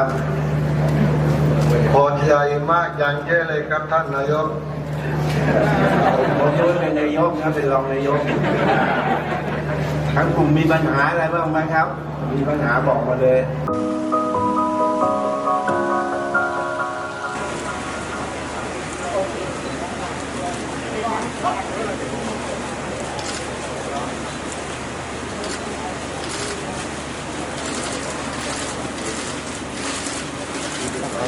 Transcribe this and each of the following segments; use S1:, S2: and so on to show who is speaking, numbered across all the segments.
S1: ครับพอใจมากอย่างเยอะเลยครับท่านนายก
S2: ผมจะเป็นนายกนะเป็นรองนายกทั้งกลุ่มมีปัญหาอะไรบ้างไหมครับ มีปัญหาบอกมาเลย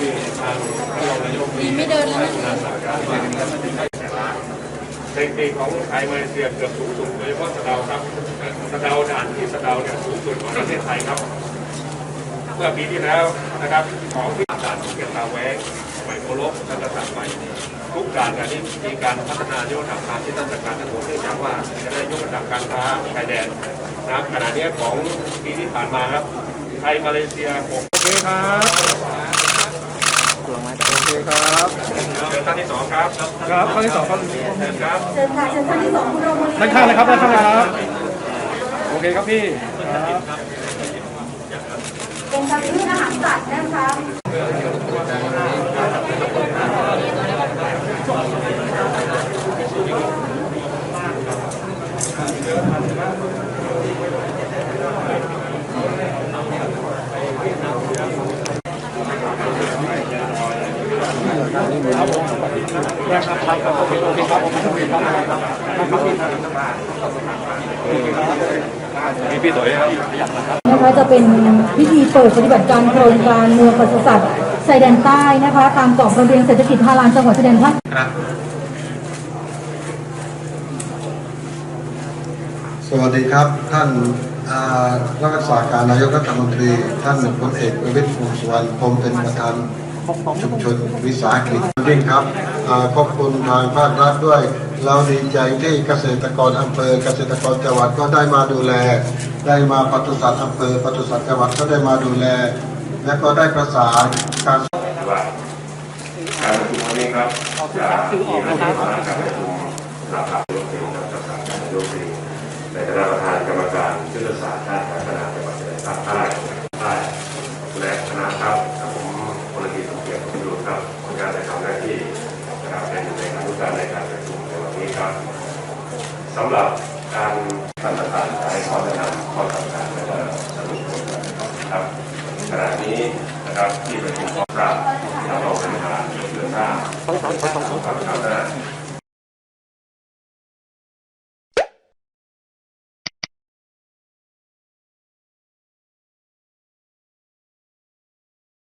S3: ดีไม่เดินแล้วนะ
S4: สถิติของไทยมาเลเซียเกือบสูงสุดโดยเฉพาะสะเดาครับสะเดาด่านที่สะเดาเนี่ยสูงสุดของประเทศไทยครับ เมื่อปีที่แล้วนะครับของที่ด่านเก็ตตาแวงใหม่โคลบและกระสับใหม่ทุกด่านการนี้มีการพัฒนายกระดับตามที่ท่านจัดการทั้งหมดเนื่องจากว่าจะได้ยกระดับการค้าชายแดนนะครับขณะนี้ของปีที่ผ่านมาครับไทยมาเลเซียหกโอเคครับ โอเคครับเชิญท่านที่สองครับ
S5: ครับข้อที่สองครับ
S4: เชิญครับ
S3: เชิญค่ะเชิญท่านที่สองคุณโรมลี
S5: ด้านข้างเลยครับด้านข้างเลยครับ โอเคครับพี่ครับ
S3: เป็นการยื่นอาหารสัตว์นะคะ
S6: นะคะจะเป็นพิธีเปิดปฏิบัติการโครงการเมืองปศุสัตว์ชายแดนใต้นะคะ ตามกรอบระเบียงเศรษฐกิจฮาลานจังหวัดชายแดนภาค
S1: สวัสดีครับท่านอ่ารักษาการนายกรัฐมนตรี ท่านพลเอกประวิตรวงษ์สุวรรณผมเป็นประธาน ชุมชนวิสาหกิจจริงครับขอบคุณทางภาครัฐด้วย เราดีใจที่เกษตรกรอำเภอ เกษตรกรจังหวัดก็ได้มาดูแล ได้มาปศุสัตว์อำเภอปศุสัตว์จังหวัดก็ได้มาดูแล และก็ได้ประสานการ
S4: ว่าการประชุมวันนี้ครับจะมีระเบียบวาระการประชุมสภาโยกเองกับสาการโยกเองในคณะประธานกรรมการยุทธศาสตร์ด้านการพัฒนา สำหรับการท่านประธารให้ข้อแนะนำข้อสั่งการและก็สรุปผลนะครับขณะนี้นะครับที่ประชุมก็ทราบแล้วเราเป็นทานเรื่อทราบครับครับได้